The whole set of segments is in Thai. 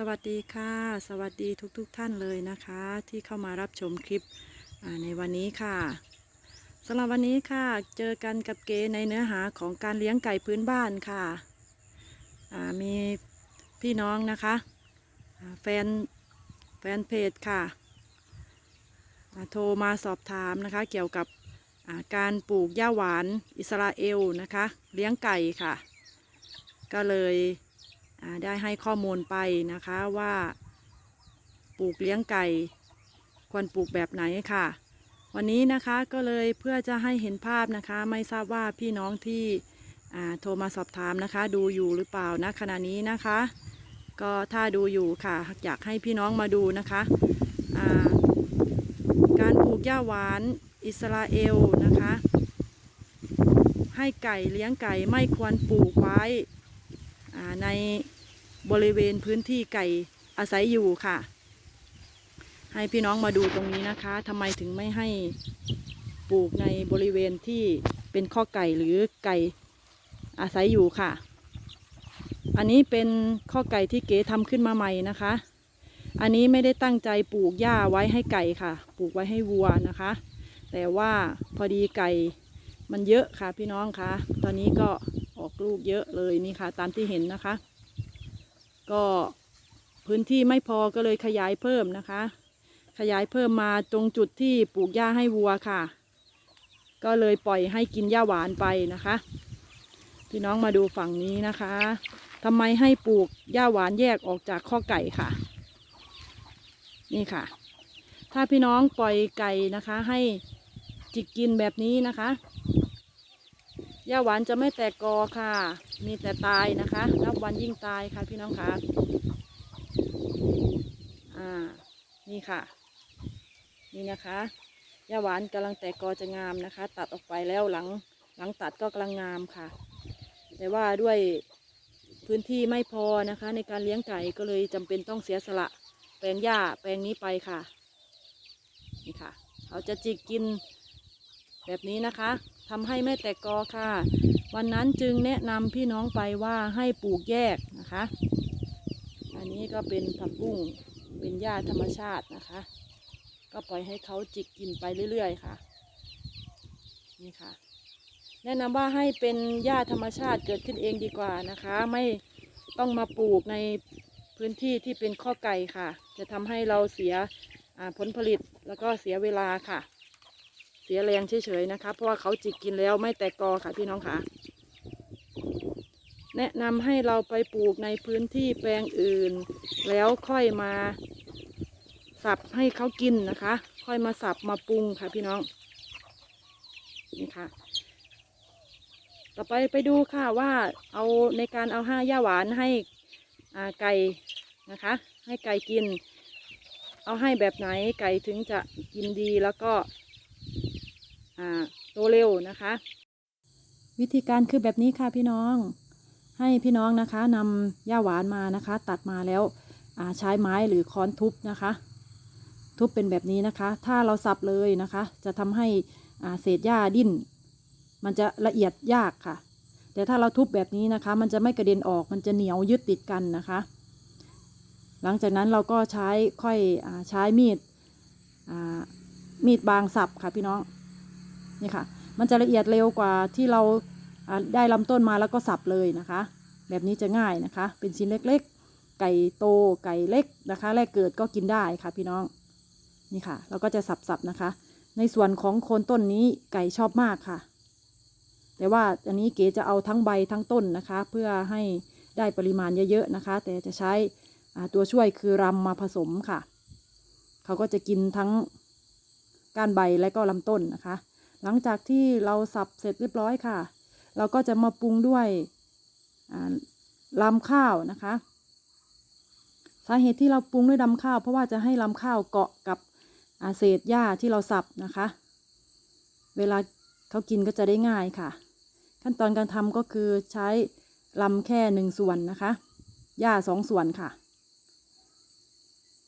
สวัสดีค่ะ สวัสดีทุกๆทท่านเลยนะคะ ที่เข้ามารับชมคลิปในวันนี้ค่ะสำหรับวันนี้ค่ะเจอกันกับเกในเนื้อหาของการเลี้ยงไก่พื้นบ้านค่ะมีพี่น้องนะคะแฟนแฟนเพจค่ะโทรมาสอบถามนะคะ เกี่ยวกับการปลูกหญ้าหวานอิสราเอลนะคะ เลี้ยงไก่ค่ะ ก็เลย ได้ให้ข้อมูลไปนะคะว่า ปลูกเลี้ยงไก่ ควรปลูกแบบไหนค่ะ วันนี้นะคะก็เลยเพื่อจะให้เห็นภาพนะคะ ไม่ทราบว่าพี่น้องที่โทรมาสอบถามนะคะ ดูอยู่หรือเปล่านะขณะนี้นะคะ ก็ถ้าดูอยู่ค่ะ อยากให้พี่น้องมาดูนะคะาการปลูกหญ้าหวานอิสราเอลนะคะ ให้ไก่เลี้ยงไก่ไม่ควรปลูกไว้ใน บริเวณพื้นที่ไก่อาศัยอยู่ค่ะ ให้พี่น้องมาดูตรงนี้นะคะทำไมถึงไม่ให้ปลูกในบริเวณที่เป็นข้อไก่หรือไก่อาศัยอยู่ค่ะ อันนี้เป็นข้อไก่ที่เก๋ทำขึ้นมาใหม่นะคะ อันนี้ไม่ได้ตั้งใจปลูกหญ้าไว้ให้ไก่ค่ะ ปลูกไว้ให้วัวนะคะ แต่ว่าพอดีไก่มันเยอะค่ะพี่น้องคะ ตอนนี้ก็ออกลูกเยอะเลยนี่ค่ะ ตามที่เห็นนะคะ ก็พื้นที่ไม่พอก็เลยขยายเพิ่มนะคะ ขยายเพิ่มมาตรงจุดที่ปลูกหญ้าให้วัวค่ะ ก็เลยปล่อยให้กินหญ้าหวานไปนะคะ พี่น้องมาดูฝั่งนี้นะคะทำไมให้ปลูกหญ้าหวานแยกออกจากข้อไก่ค่ะ นี่ค่ะ ถ้าพี่น้องปล่อยไก่นะคะ ให้จิกกินแบบนี้นะคะ หญ้าหวานจะไม่แตกกอค่ะ มีแต่ตายนะคะนับวันยิ่งตายค่ะพี่น้องคะอ่า นี่ค่ะ นี่นะคะหญ้าหวานกำลังแตกกอจะงามนะคะ ตัดออกไปแล้วหลังหลังตัดก็กำลังงามค่ะ แต่ว่าด้วยพื้นที่ไม่พอนะคะ ในการเลี้ยงไก่ก็เลยจำเป็นต้องเสียสละ แปลงหญ้าแปลงนี้ไปค่ะ นี่ค่ะ เขาจะจิกกิน แบบนี้นะคะทำให้ไม่แตกกอค่ะ วันนั้นจึงแนะนำพี่น้องไปว่าให้ปลูกแยกนะคะ อันนี้ก็เป็นผักบุ้งเป็นหญ้าธรรมชาตินะคะ ก็ปล่อยให้เขาจิกกินไปเรื่อยๆค่ะ นี่ค่ะ แนะนำว่าให้เป็นหญ้าธรรมชาติเกิดขึ้นเองดีกว่านะคะ ไม่ต้องมาปลูกในพื้นที่ที่เป็นข้อไก่ค่ะ จะทำให้เราเสียผลผลิตแล้วก็เสียเวลาค่ะ เสียแรงเฉยๆนะคะ เพราะว่าเขาจิกกินแล้วไม่แตกกอค่ะพี่น้องค่ะแนะนำให้เราไปปลูกในพื้นที่แปลงอื่น แล้วค่อยมาสับให้เขากินนะคะ ค่อยมาสับมาปรุงค่ะพี่น้องนี่ค่ะต่อไปไปดูค่ะว่าเอาในการเอาห้าหญ้าหวานให้ไก่นะคะ ให้ไก่กิน เอาให้แบบไหนไก่ถึงจะกินดีแล้วก็ โตเร็วนะคะ วิธีการคือแบบนี้ค่ะพี่น้อง ให้พี่น้องนะคะนำหญ้าหวานมานะคะ ตัดมาแล้วใช้ไม้หรือค้อนทุบนะคะ ทุบเป็นแบบนี้นะคะ ถ้าเราสับเลยนะคะ จะทำให้เศษหญ้าดิ้น มันจะละเอียดยากค่ะ แต่ถ้าเราทุบแบบนี้นะคะ มันจะไม่กระเด็นออกมันจะเหนียวยึดติดกันนะคะ หลังจากนั้นเราก็ใช้ค่อยอใช้มีดมีดบางสับค่ะพี่น้อง นี่ค่ะ มันจะละเอียดเร็วกว่าที่เราได้ลำต้นมาแล้วก็สับเลยนะคะ แบบนี้จะง่ายนะคะ เป็นชิ้นเล็กๆ ไก่โตไก่เล็กนะคะ แรกเกิดก็กินได้ค่ะพี่น้องนี่ค่ะ เราก็จะสับๆนะคะ ในส่วนของโคนต้นนี้ไก่ชอบมากค่ะ แต่ว่าอันนี้เก๋จะเอาทั้งใบทั้งต้นนะคะ เพื่อให้ได้ปริมาณเยอะๆนะคะ แต่จะใช้ตัวช่วยคือรำมาผสมค่ะ เขาก็จะกินทั้งก้านใบและก็ลำต้นนะคะ หลังจากที่เราสับเสร็จเรียบร้อยค่ะ เราก็จะมาปรุงด้วยลำข้าวนะคะ สาเหตุที่เราปรุงด้วยลำข้าว เพราะว่าจะให้ลำข้าวเกาะกับอาเศษหญ้าที่เราสับนะคะ เวลาเขากินก็จะได้ง่ายค่ะ ขั้นตอนการทำก็คือใช้ลำแค่หนึ่งส่วนนะคะหญ้าสองส่วนค่ะ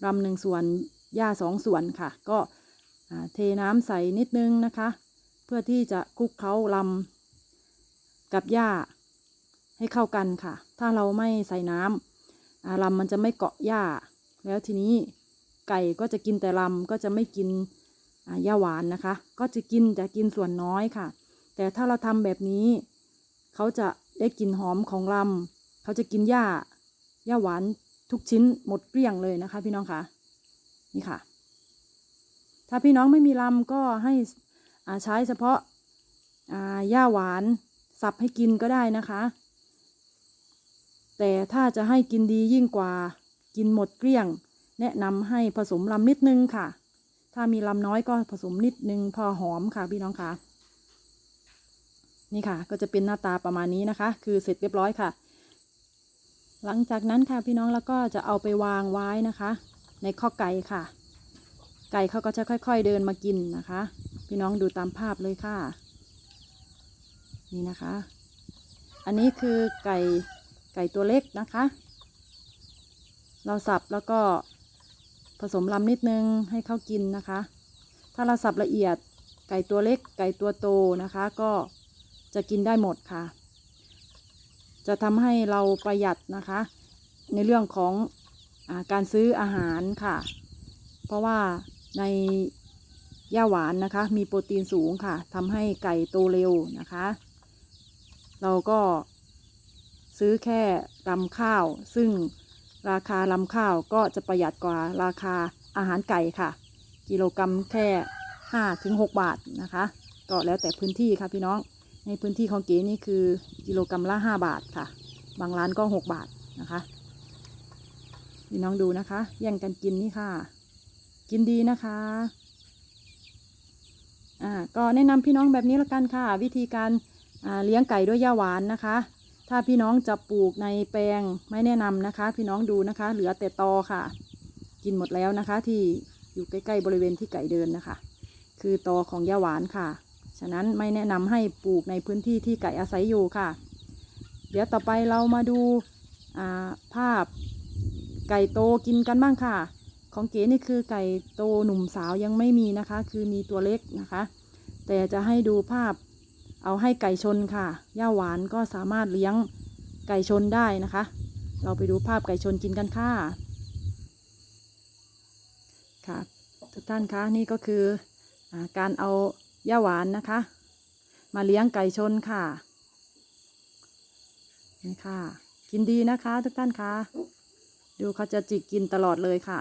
ลำหนึ่งส่วนหญ้าสองส่วนค่ะ ก็เทน้ำใส่นิดนึงนะคะ เพื่อที่จะคลุกเคล้าลำกับหญ้าให้เข้ากันค่ะ ถ้าเราไม่ใส่น้อ่าลำมันจะไม่เกาะหญ้า แล้วทีนี้ไก่ก็จะกินแต่ลำก็จะไม่กินหญ้าหวานนะคะ ก็จะกินแต่กินส่วนน้อยค่ะ แต่ถ้าเราทำแบบนี้ เขาจะได้กลิ่นหอมของลำเขาจะกินหญ้าหญ้าหวานทุกชิ้นหมดเกลี้ยงเลยนะคะ พี่น้องคะนี่ค่ะ ถ้าพี่น้องไม่มีลำก็ให้ ใช้เฉพาะหญ้าหวานสับให้กินก็ได้นะคะ แต่ถ้าจะให้กินดียิ่งกว่ากินหมดเกลี้ยง แนะนำให้ผสมลำนิดนึงค่ะ ถ้ามีลำน้อยก็ผสมนิดนึงพอหอมค่ะพี่น้องค่ะ นี่ค่ะ ก็จะเป็นหน้าตาประมาณนี้นะคะ คือเสร็จเรียบร้อยค่ะ หลังจากนั้นค่ะพี่น้องแล้วก็จะเอาไปวางไว้นะคะ ในข้อไก่ค่ะ ไก่เขาก็จะค่อย ๆเดินมากินนะคะ พี่น้องดูตามภาพเลยค่ะ นี่นะคะ อันนี้คือไก่ไก่ตัวเล็กนะคะ เราสับแล้วก็ผสมลำนิดนึงให้เขากินนะคะ ถ้าเราสับละเอียดไก่ตัวเล็ก ไก่ตัวโตนะคะ ก็จะกินได้หมดค่ะ จะทำให้เราประหยัดนะคะ ในเรื่องของอาการซื้ออาหารค่ะ เพราะว่าใน หญ้าหวานนะคะ มีโปรตีนสูงค่ะทำให้ไก่โตเร็วนะคะ เราก็ซื้อแค่ลำข้าว ซึ่งราคาลำข้าวก็จะประหยัดกว่าราคาอาหารไก่ค่ะ กิโลกรรัมแค่5ถึง6บาทนะคะ ก็แล้วแต่พื้นที่ค่ะพี่น้อง ในพื้นที่ของเก๋นี่คือกิโลกรรัมละ 5 บาทค่ะ บางร้านก็ 6 บาทนะคะพี่น้องดูนะคะ แย่งกันกินนี่ค่ะ กินดีนะคะ อ่าก็แนะนำพี่น้องแบบนี้ละกันค่ะ วิธีการอ่าเลี้ยงไก่ด้วยหญ้าหวานนะคะ ถ้าพี่น้องจะปลูกในแปลงไม่แนะนำนะคะ พี่น้องดูนะคะ เหลือแต่ตอค่ะ กินหมดแล้วนะคะ ที่อยู่ใกล้ๆบริเวณที่ไก่เดินนะคะ คือตอของหญ้าหวานค่ะ ฉะนั้นไม่แนะนำให้ปลูกในพื้นที่ที่ไก่อาศัยอยู่ค่ะ เดี๋ยวต่อไปเรามาดูอ่าภาพไก่โตกินกันบ้างค่ะ ของเก๋นี่คือไก่โตหนุ่มสาวยังไม่มีนะคะ คือมีตัวเล็กนะคะ แต่จะให้ดูภาพเอาให้ไก่ชนค่ะย่าหวานก็สามารถเลี้ยงไก่ชนได้นะคะ เราไปดูภาพไก่ชนกินกันค่ะค่ะทุกท่านคะนี่ก็คืออการเอาย่าหวานนะคะ มาเลี้ยงไก่ชนค่ะนี่ค่ะ กินดีนะคะ ทุกท่านคะดูเขาจะจิกกินตลอดเลยค่ะ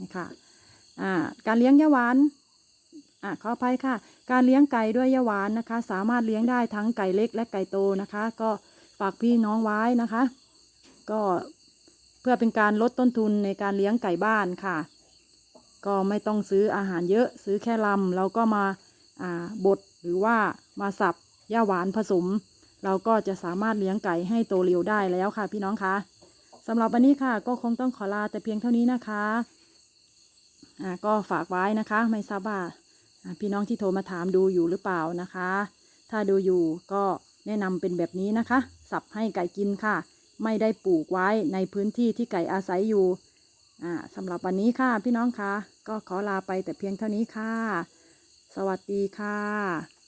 นี่ค่ะอ่าการเลี้ยงยาหวานอ่าขออภัยค่ะ การเลี้ยงไก่ด้วยยาหวานนะคะ สามารถเลี้ยงได้ทั้งไก่เล็กและไก่โตนะคะ ก็ฝากพี่น้องไว้นะคะ ก็เพื่อเป็นการลดต้นทุนในการเลี้ยงไก่บ้านค่ะ ก็ไม่ต้องซื้ออาหารเยอะซื้อแค่ลำเราก็มาอ่าบดหรือว่ามาสับหญ้าหวานผสม เราก็จะสามารถเลี้ยงไก่ให้โตเร็วได้แล้วค่ะพี่น้องคะสำหรับวันนี้ค่ะก็คงต้องขอลาแต่เพียงเท่านี้นะคะ ก็ฝากไว้นะคะ ไม่ทราบว่าพี่น้องที่โทรมาถามดูอยู่หรือเปล่านะคะ ถ้าดูอยู่ก็แนะนำเป็นแบบนี้นะคะ สับให้ไก่กินค่ะ ไม่ได้ปลูกไว้ในพื้นที่ที่ไก่อาศัยอยู่อ่าสำหรับวันนี้ค่ะพี่น้องคะก็ขอลาไปแต่เพียงเท่านี้ค่ะ สวัสดีค่ะ